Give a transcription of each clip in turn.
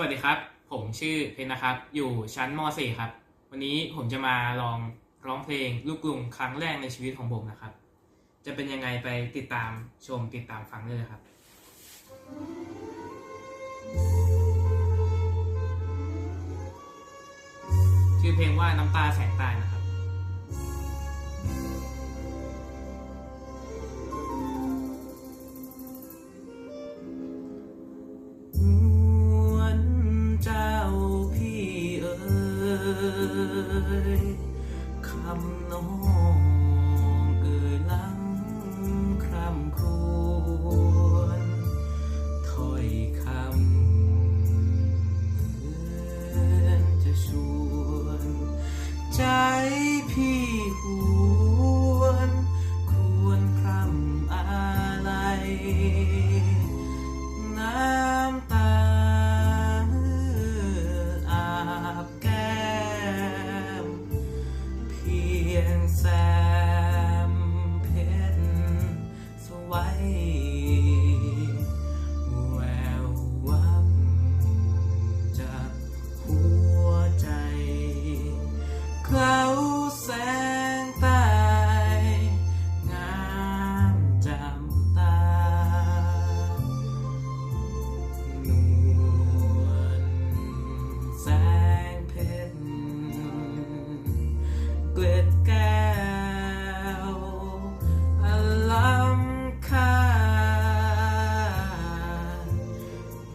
วัสดีครับ ผมชื่อเพนนะครับ อยู่ชั้นม .4 ครับ วันนี้ผมจะมาลองร้องเพลงลูกกรุงครั้งแรกในชีวิตของผมนะครับ จะเป็นยังไงไปติดตามชมติดตามฟังเลยครับ ชื่อเพลงว่าน้ำตาแสงตายนะครับ ส่วน ใจพี่หวนควรคร่ำอะไร น้ำตาอาบแก้ม เพียงแส กล็ดแก้วอลัมค่า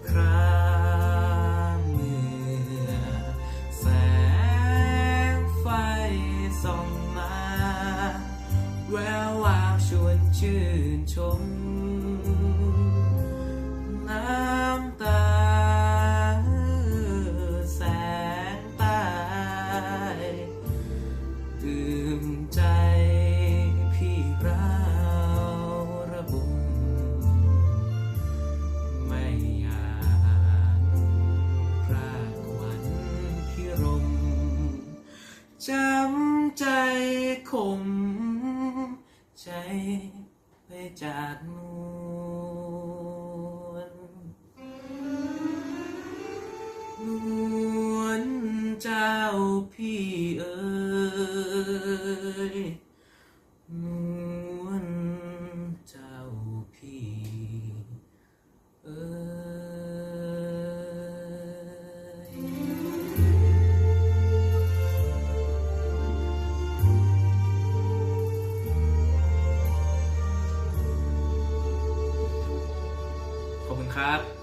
ครางเมื่อแสงไฟส่องมาแวววาวชวนชื่นชม ขมใจไปจากนวลนวลเจ้าพี่เอ๋ ครับ